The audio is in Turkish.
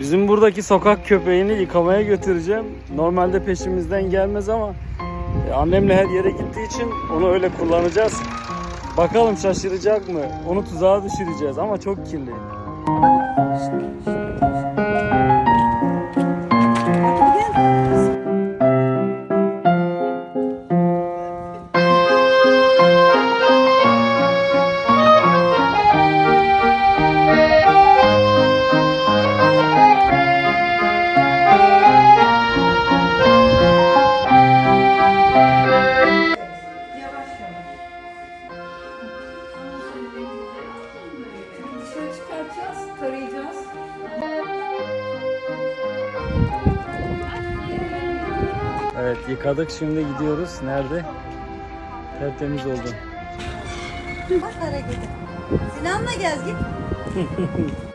Bizim buradaki sokak köpeğini yıkamaya götüreceğim. Normalde peşimizden gelmez ama e, annemle her yere gittiği için onu öyle kullanacağız. Bakalım şaşıracak mı? Onu tuzağa düşüreceğiz ama çok kirli. Yavaş Evet yıkadık şimdi gidiyoruz. Nerede? Tertemiz oldu. Bak hareketi. Sinan'la gel git.